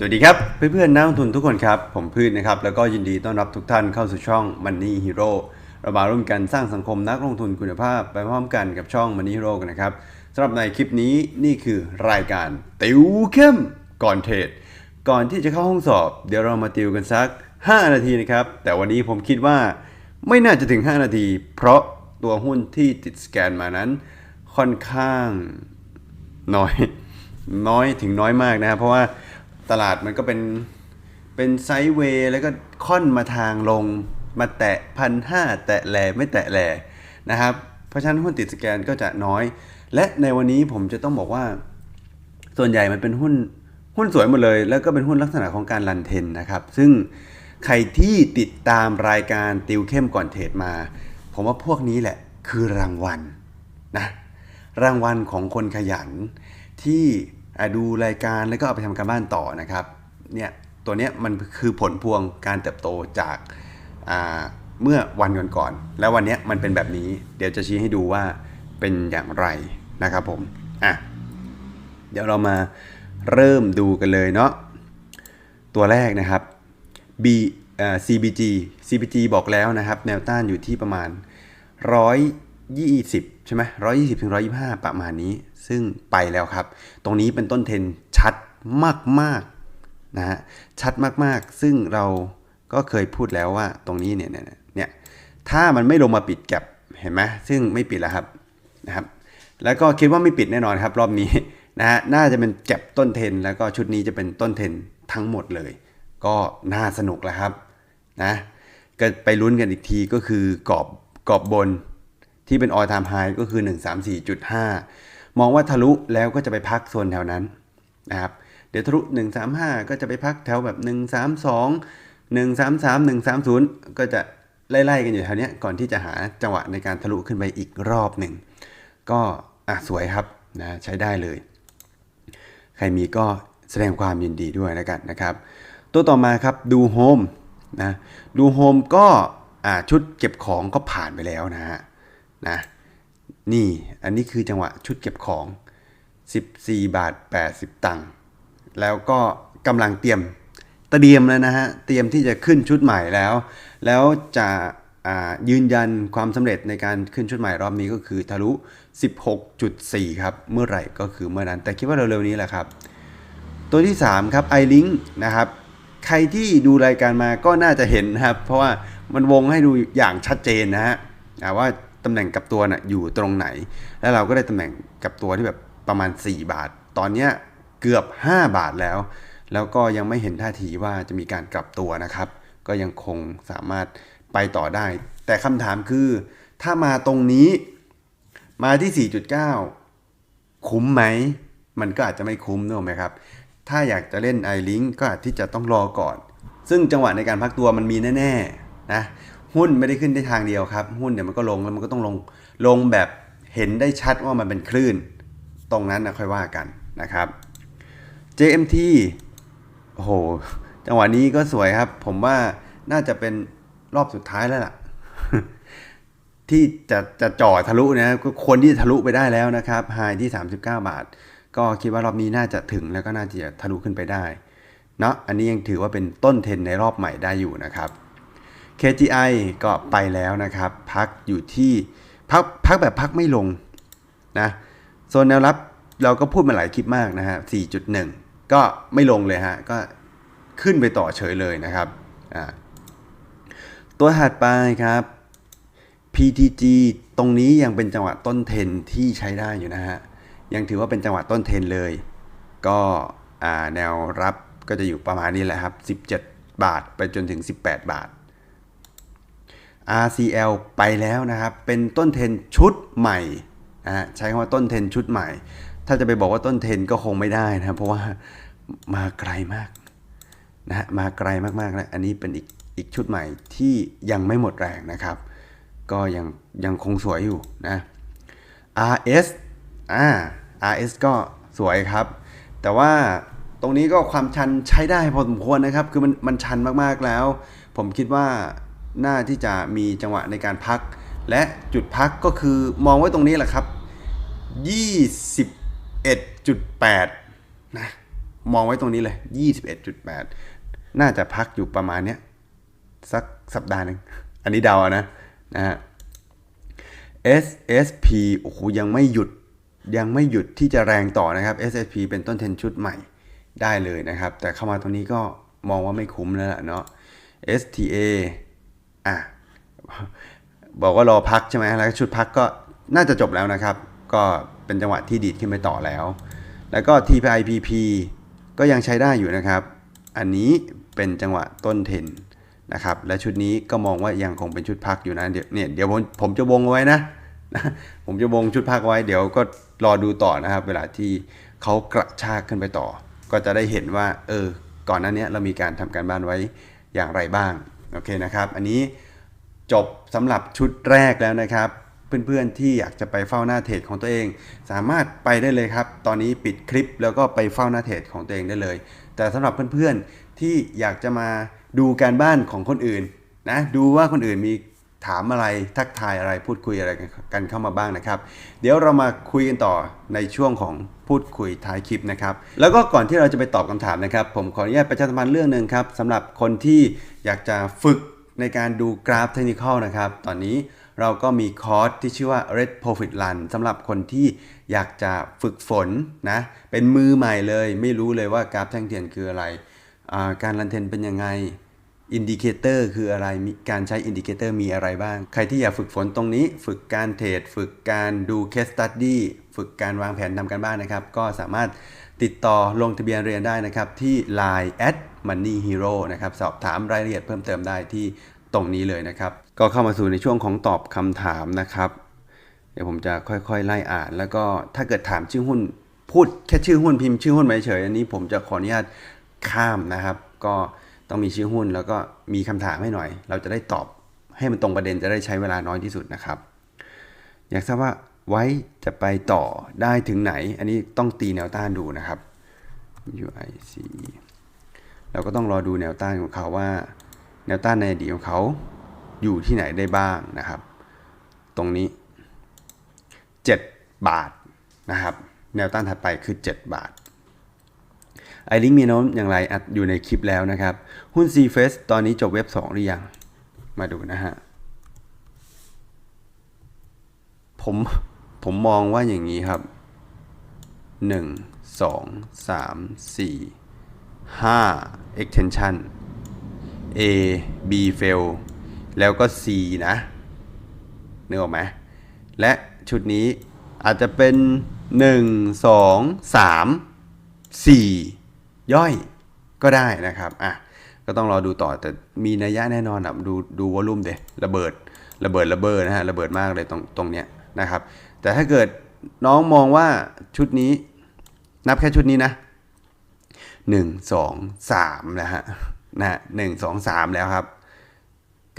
สวัสดีครับ เพื่อนๆนักลงทุนทุกคนครับ ผมพืชนะครับ แล้วก็ยินดีต้อนรับทุกท่านเข้าสู่ช่อง Money Hero เรามาร่วมกันสร้างสังคมนักลงทุนคุณภาพ ไปพร้อมกันกับช่อง Money Hero กันนะครับสำหรับในคลิปนี้นี่คือรายการติวเข้มก่อนเทรดก่อนที่จะเข้าห้องสอบ เดี๋ยวเรามาติวกันสัก 5 นาทีนะครับ แต่วันนี้ผมคิดว่าไม่น่าจะถึง 5 นาที เพราะตัวหุ้นที่ติดสแกนมานั้น ค่อนข้างน้อย น้อยถึงน้อยมากนะครับเพราะว่า ตลาดมันก็เป็นเป็นไซด์เวย์แล้วก็ค่อนมาทางลงมาแตะพันห้าแตะแหลไม่แตะแหลนะครับ เพราะฉะนั้นหุ้นติดสแกนก็จะน้อย และในวันนี้ผมจะต้องบอกว่า ส่วนใหญ่มันเป็นหุ้นหุ้นสวยหมดเลย แล้วก็เป็นหุ้นลักษณะของการรันเทนนะครับ ซึ่งใครที่ติดตามรายการติวเข้มก่อนเทรดมา ผมว่าพวกนี้แหละคือรางวัลนะรางวัลของคนขยันที่ ดูรายการแล้วก็เอาไปทำการบ้านต่อนะครับเนี่ยตัวเนี้ยมันคือผลพวงการเติบโตจากาเมื่อวันก่อนๆแล้ววันเนี้ยมันเป็นแบบนี้ เดี๋ยวจะชี้ให้ดูว่าเป็นอย่างไรนะครับผมอะเดี๋ยวเรามาเริ่มดูกันเลยเนาะตัวแรกนะครับ B เอ่อ CBG CBG บอกแล้วนะครับ แนวต้านอยู่ที่ประมาณ 120 ใช่ไหม120ถึง125 ประมาณนี้ ซึ่งไปแล้วครับ ตรงนี้เป็นต้นเทนชัดมากๆนะฮะชัดมากๆ ซึ่งเราก็เคยพูดแล้วว่าตรงนี้เนี่ยเนี่ยเนี่ยถ้ามันไม่ลงมาปิดแก็บเห็นไหมซึ่งไม่ปิดแล้วครับนะครับ แล้วก็คิดว่าไม่ปิดแน่นอนครับ รอบนี้นะฮะน่าจะเป็นแก็บต้นเทน แล้วก็ชุดนี้จะเป็นต้นเทนทั้งหมดเลย ก็น่าสนุกแล้วครับนะก็ไปลุ้นกันอีกทีก็คือกรอบกรอบบนที่เป็น all time high ก็คือ 134.5 มองว่าทะลุแล้วก็จะไปพักโซนแถวนั้นนะครับเดี๋ยวทะลุ 135 ก็จะไปพักแถวแบบ 132 133 130 ก็จะไล่ๆกันอยู่แถวนี้ก่อนที่จะหาจังหวะในการทะลุขึ้นไปอีกรอบหนึ่ง ก็อะสวยครับนะใช้ได้เลย ใครมีก็แสดงความยินดีด้วยแล้วกันนะครับ ตัวต่อมาครับดูโฮมนะดูโฮมก็อ่าชุดเก็บของก็ผ่านไปแล้วนะฮะนะ นี่อันนี้คือจังหวะชุดเก็บของ 14 บาท 80 ตังค์แล้วก็กำลังเตรียมเตรียมแล้วนะฮะเตรียมที่จะขึ้นชุดใหม่แล้ว แล้วจะยืนยันความสำเร็จในการขึ้นชุดใหม่รอบนี้ก็คือทะลุ 16.4 ครับ เมื่อไหร่ก็คือเมื่อนั้น แต่คิดว่าเร็วๆนี้แหละครับ ตัวที่ 3 ครับ iLink นะครับ ใครที่ดูรายการมาก็น่าจะเห็นนะครับ เพราะว่ามันวงให้ดูอย่างชัดเจนนะฮะว่า ตำแหน่งกับตัวน่ะอยู่ตรงไหน แล้วเราก็ได้ตำแหน่งกับตัวที่แบบประมาณ 4 บาท ตอนเนี้ยเกือบ 5 บาทแล้ว แล้วก็ยังไม่เห็นท่าทีว่าจะมีการกลับตัวนะครับ ก็ยังคงสามารถไปต่อได้ แต่คำถามคือ ถ้ามาตรงนี้มาที่ 4.9 คุ้มไหม มันก็อาจจะไม่คุ้มนึกออกไหมครับ ถ้าอยากจะเล่น iLink ก็อาจที่จะต้องรอก่อน ซึ่งจังหวะในการพักตัวมันมีแน่ๆนะ หุ้นไม่ได้ขึ้นได้ทางเดียวครับ หุ้นเดี๋ยวมันก็ลงแล้วมันก็ต้องลงลงแบบเห็นได้ชัดว่ามันเป็นคลื่น ตรงนั้นนะค่อยว่ากันนะครับ JMT โอ้โหจังหวะนี้ก็สวยครับ ผมว่าน่าจะเป็นรอบสุดท้ายแล้วล่ะ ที่จะจะจ่อทะลุนะก็ควรที่จะทะลุไปได้แล้วนะครับไฮที่39 บาท ก็คิดว่ารอบนี้น่าจะถึงแล้วก็น่าจะทะลุขึ้นไปได้เนาะอันนี้ยังถือว่าเป็นต้นเทรนในรอบใหม่ได้อยู่นะครับ KGI ก็ไปแล้วนะครับ พักอยู่ที่พักพักแบบพักไม่ลงนะโซนแนวรับเราก็พูดมาหลายคลิปมากนะฮะ 4.1 ก็ไม่ลงเลยฮะ ก็ขึ้นไปต่อเฉยเลยนะครับอ่าตัวถัดไปครับ PTG ตรงนี้ยังเป็นจังหวะต้นเทนที่ใช้ได้อยู่นะฮะ ยังถือว่าเป็นจังหวะต้นเทนเลย ก็อ่าแนวรับก็จะอยู่ประมาณนี้แหละครับ 17 บาทไปจนถึง 18 บาท RCL ไปแล้วนะครับ เป็นต้นเทนชุดใหม่นะใช้คำว่าต้นเทนชุดใหม่ ถ้าจะไปบอกว่าต้นเทนก็คงไม่ได้นะเพราะว่ามาไกลมากนะฮะมาไกลมากๆแล้วอันนี้เป็นอีกอีกชุดใหม่ที่ยังไม่หมดแรงนะครับ ก็ยังยังคงสวยอยู่นะ RS อ่า RS ก็สวยครับ แต่ว่าตรงนี้ก็ความชันใช้ได้พอสมควรนะครับ คือมันมันชันมากๆแล้ว ผมคิดว่า น่าที่จะมีจังหวะในการพัก และจุดพักก็คือมองไว้ตรงนี้แหละครับ 21.8 นะ มองไว้ตรงนี้เลย 21.8 น่าจะพักอยู่ประมาณเนี้ยสักสัปดาห์หนึ่งอันนี้เดาอานะนะฮะ SSP โอ้โหยังไม่หยุดยังไม่หยุดที่จะแรงต่อนะครับ SSP เป็นต้นเทนชุดใหม่ได้เลยนะครับ แต่เข้ามาตรงนี้ก็มองว่าไม่คุ้มแล้วล่ะเนาะ STA อะบอกว่ารอพักใช่ไหมแล้วชุดพักก็น่าจะจบแล้วนะครับ ก็เป็นจังหวะที่ดีดขึ้นไปต่อแล้ว แล้วก็ TPIPP ก็ยังใช้ได้อยู่นะครับ อันนี้เป็นจังหวะต้นเทนนะครับ และชุดนี้ก็มองว่ายังคงเป็นชุดพักอยู่นะ เดี๋ยวเนี่ยเดี๋ยวผมผมจะวงเอาไว้นะ ผมจะวงชุดพักไว้ เดี๋ยวก็รอดูต่อนะครับ เวลาที่เขากระชากขึ้นไปต่อ ก็จะได้เห็นว่า เออ ก่อนหน้านี้เรามีการทำการบ้านไว้อย่างไรบ้าง โอเคนะครับ อันนี้จบสำหรับชุดแรกแล้วนะครับ เพื่อนๆที่อยากจะไปเฝ้าหน้าเทรดของตัวเอง สามารถไปได้เลยครับ ตอนนี้ปิดคลิปแล้วก็ไปเฝ้าหน้าเทรดของตัวเองได้เลย แต่สำหรับเพื่อนๆที่อยากจะมาดูการบ้านของคนอื่นนะดูว่าคนอื่นมี ถามอะไรทักทายอะไรพูดคุยอะไรกันเข้ามาบ้างนะครับ เดี๋ยวเรามาคุยกันต่อในช่วงของพูดคุยท้ายคลิปนะครับ แล้วก็ก่อนที่เราจะไปตอบคำถามนะครับ ผมขออนุญาตประชาสัมพันธ์เรื่องหนึ่งครับสำหรับคนที่อยากจะฝึกในการดูกราฟเทคนิคนะครับ ตอนนี้เราก็มีคอร์สที่ชื่อว่า Red Profit Run สำหรับคนที่อยากจะฝึกฝนนะเป็นมือใหม่เลย ไม่รู้เลยว่ากราฟแท่งเทียนคืออะไร การรันเทนเป็นยังไง อินดิเคเตอร์คืออะไรมีการใช้อินดิเคเตอร์มีอะไรบ้าง ใครที่อยากฝึกฝนตรงนี้ ฝึกการเทรด ฝึกการดู case study ฝึกการวางแผนทำการบ้านนะครับ ก็สามารถติดต่อลงทะเบียนเรียนได้นะครับ ที่ Line at Money Hero นะครับ สอบถามรายละเอียดเพิ่มเติมได้ที่ตรงนี้เลยนะครับ ก็เข้ามาสู่ในช่วงของตอบคำถามนะครับ เดี๋ยวผมจะค่อยๆ ไล่อ่าน แล้วก็ถ้าเกิดถามชื่อหุ้นพูดแค่ชื่อหุ้นพิมพ์ชื่อหุ้นไปเฉยอันนี้ผมจะขออนุญาตข้ามนะครับ ก็ ต้องมีชื่อหุ้น แล้วก็มีคำถามให้หน่อย เราจะได้ตอบให้มันตรงประเด็นจะได้ใช้เวลาน้อยที่สุดนะครับ อยากทราบว่าไว้จะไปต่อได้ถึงไหน อันนี้ต้องตีแนวต้านดูนะครับ UIC เราก็ต้องรอดูแนวต้านของเขาว่า แนวต้านในอดีตของเขาอยู่ที่ไหนได้บ้างนะครับ ตรงนี้ 7 บาทนะครับ แนวต้านถัดไปคือ 7 บาท ไอลิงมีโน้มอย่างไรอัดอยู่ในคลิปแล้วนะครับ หุ้น c f a c e ตอนนี้จบเว็บ 2 หรือยัง มาดูนะฮะ ผมผมมองว่าอย่างนี้ครับ 1 2 3 4 5 extension A B fail แล้วก็ C นะนึกออกไหมและชุดนี้อาจจะเป็น 1 2 3 4 ย่อยก็ได้นะครับอะก็ต้องรอดูต่อแต่มีนัยยะแน่นอนอะดูดูวอลลุ่มเดระเบิดระเบิดระเบิดนะฮะระเบิดมากเลยตรงตรงเนี้ยนะครับ แต่ถ้าเกิดน้องมองว่าชุดนี้ นับแค่ชุดนี้นะหนึ่งสองสามนะฮะนะหนึ่งสองสามแล้วครับ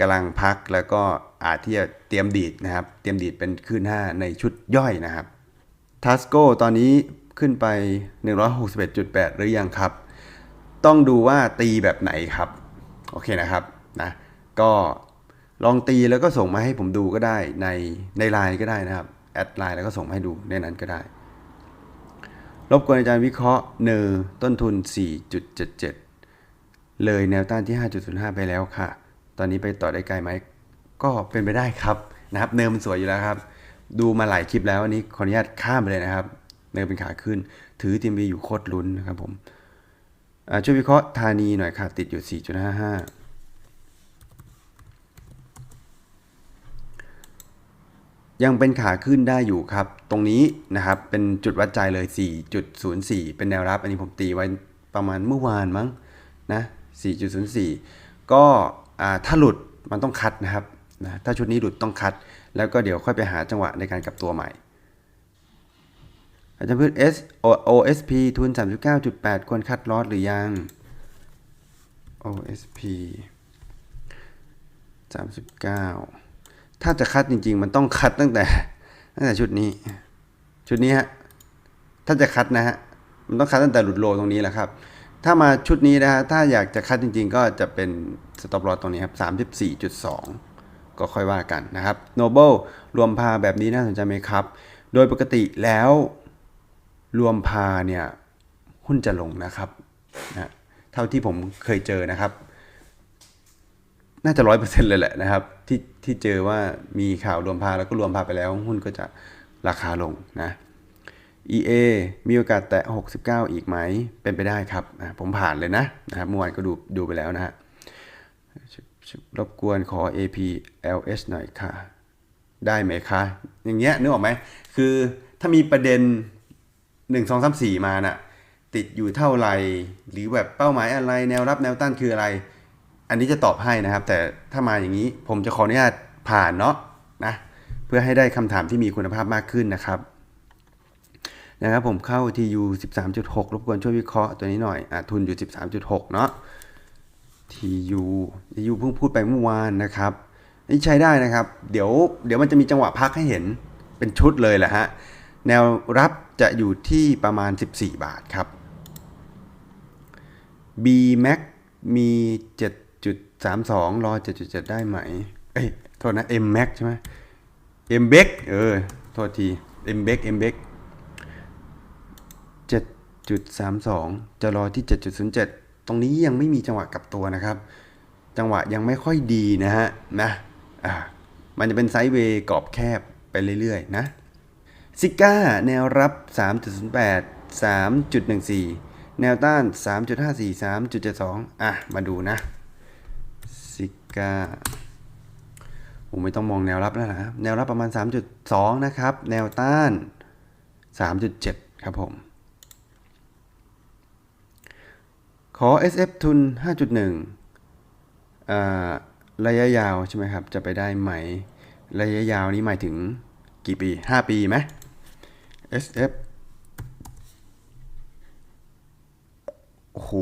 กำลังพักแล้วก็อาจที่จะเตรียมดีดนะครับ เตรียมดีดเป็นขึ้นห้าในชุดย่อยนะครับทัสโกตอนนี้ ขึ้นไป 161.8 หรือยังครับ ต้องดูว่าตีแบบไหนครับ โอเคนะครับนะก็ลองตีแล้วก็ส่งมาให้ผมดูก็ได้ในในไลน์ก็ได้นะครับ แอดไลน์แล้วก็ส่งมาให้ดูในนั้นก็ได้ รบกวนอาจารย์วิเคราะห์เนอต้นทุน 4.77 เลยแนวต้านที่ 5.05 ไปแล้วค่ะ ตอนนี้ไปต่อได้ไกลไหม ก็เป็นไปได้ครับนะครับ เนินมันสวยอยู่แล้วครับ ดูมาหลายคลิปแล้วอันนี้ขออนุญาตข้ามไปเลยนะครับ เนินเป็นขาขึ้น ถือทีมบีอยู่โคตรลุ้นนะครับผมช่วยวิเคราะห์ธานีหน่อยค่ะติดอยู่ 4.55ยังเป็นขาขึ้นได้อยู่ครับ ตรงนี้นะครับ เป็นจุดวัดใจเลย 4.04 เป็นแนวรับ อันนี้ผมตีไว้ประมาณเมื่อวานมั้งนะ 4.04 ก็ถ้าหลุดมันต้องคัดนะครับนะถ้าชุดนี้หลุดต้องคัด แล้วก็เดี๋ยวค่อยไปหาจังหวะในการกลับตัวใหม่ อาจารย์พืช S OSP ทุน 39.8 ควรคัดลอสหรือยัง OSP 39 ถ้าจะคัดจริง ๆ มันต้องคัดตั้งแต่ตั้งแต่ชุดนี้ ชุดนี้ฮะ ถ้าจะคัดนะฮะ มันต้องคัดตั้งแต่หลุดโลตรงนี้แหละครับ ถ้ามาชุดนี้นะฮะ ถ้าอยากจะคัดจริง ๆ ก็จะเป็นสต็อปลอสตรงนี้ครับ 34.2 ก็ค่อยว่ากันนะครับ Noble รวมพาแบบนี้น่าสนใจไหมครับ โดยปกติแล้ว รวมพาเนี่ยหุ้นจะลงนะครับนะเท่าที่ผมเคยเจอนะครับ น่าจะร้อยเปอร์เซ็นต์เลยแหละนะครับ ที่ที่เจอว่ามีข่าวรวมพาแล้วก็รวมพาไปแล้ว หุ้นก็จะราคาลงนะ EA มีโอกาสแตะ 69 อีกไหม เป็นไปได้ครับอะผมผ่านเลยนะนะครับเมื่อวานก็ดูดูไปแล้วนะฮะรบกวนขอ APLS หน่อยค่ะ ได้ไหมคะ อย่างเงี้ยนึกออกไหม คือถ้ามีประเด็น 1 2 3 4มสี่มาน่ะติดอยู่เท่าไหร่ หรือแบบเป้าหมายอะไรแนวรับแนวต้านคืออะไร อันนี้จะตอบให้นะครับ แต่ถ้ามาอย่างนี้ผมจะขออนุญาตผ่านเนาะนะเพื่อให้ได้คำถามที่มีคุณภาพมากขึ้นนะครับนะครับผมเข้า TU 13.6 รบกวนช่วยวิเคราะห์ตัวนี้หน่อยอะทุนอยู่ 13.6 เนาะ TU TU เพิ่งพูดไปเมื่อวานนะครับนี่ใช้ได้นะครับ เดี๋ยวเดี๋ยวมันจะมีจังหวะพักให้เห็นเป็นชุดเลยแหละฮะ แนวรับ จะอยู่ที่ประมาณ 14 บาทครับ B Max มี 7.32 รอ 7.7 ได้ไหม เอ้ย โทษนะ M Max ใช่ไหม M b e c เออ โทษที M b e c M b e c 7.32 จะรอที่ 7.07 ตรงนี้ยังไม่มีจังหวะกลับตัวนะครับ จังหวะยังไม่ค่อยดีนะฮะ นะ อ่า มันจะเป็นไซด์เวย์กรอบแคบไปเรื่อยๆ นะ ซิก้าแนวรับ 3.08 3.14 แนวต้าน 3.54 3.72 อะ มาดูนะ ซิก้าผมไม่ต้องมองแนวรับแล้วนะ แนวรับประมาณ 3.2 นะครับ แนวต้าน 3.7 ครับผม ขอ SF ทุน 5.1อ่าระยะยาวใช่ไหมครับ จะไปได้ไหม ระยะยาวนี้หมายถึงกี่ปี 5 ปีไหม SF โอ้โห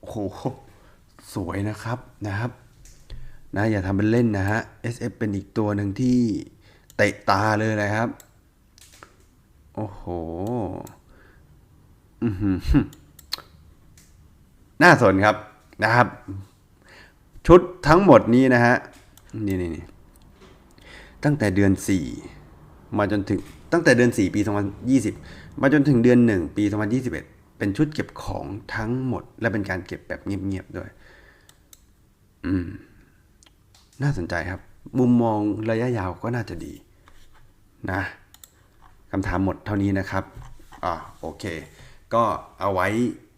โอ้โห สวยนะครับนะครับ นะอย่าทำเป็นเล่นนะฮะ SF เป็นอีกตัวหนึ่งที่เตะตาเลยนะครับ โอ้โหอือหือน่าสนครับนะครับ ชุดทั้งหมดนี้นะฮะ นี่นี่นี่ตั้งแต่เดือน 4 มาจนถึง ตั้งแต่เดือน 4 ปี 2020 มาจนถึงเดือน 1 ปี 2021 เป็นชุดเก็บของทั้งหมด และเป็นการเก็บแบบเงียบๆด้วย อืม น่าสนใจครับ มุมมองระยะยาวก็น่าจะดี นะคำถามหมดเท่านี้นะครับ อ่าโอเค ก็เอาไว้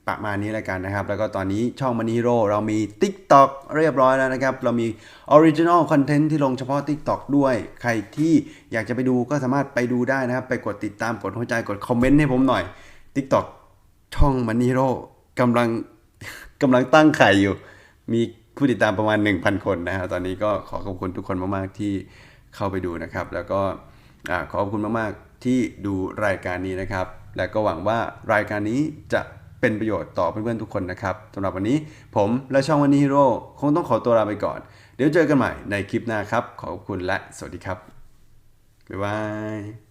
ประมาณนี้แล้วกันนะครับ แล้วก็ตอนนี้ช่องมัน e ีโร่เรามี TikTok เรียบร้อยแล้วนะครับ เรามี Original Content ที่ลงเฉพาะ TikTok ด้วย ใครที่อยากจะไปดูก็สามารถไปดูได้นะครับ ไปกดติดตามกดหัวใจกดคอมเมนต์ให้ผมหน่อย TikTok ช่องมัน e ีโร่กำลังกำลังตั้งไข่อยู่ มีผู้ติดตามประมาณ 1,000 คนนะครับตอนนี้ก็ขอขอบคุณทุกคนมากๆที่เข้าไปดูนะครับ แล้วก็ขอขอบคุณมากๆที่ดูรายการนี้นะครับ และก็หวังว่ารายการนี้จะ เป็นประโยชน์ต่อเพื่อนๆทุกคนนะครับสำหรับวันนี้ผมและช่องวันนี้ฮีโร่คงต้องขอตัวลาไปก่อน เดี๋ยวเจอกันใหม่ในคลิปหน้าครับ ขอบคุณและสวัสดีครับบ๊ายบาย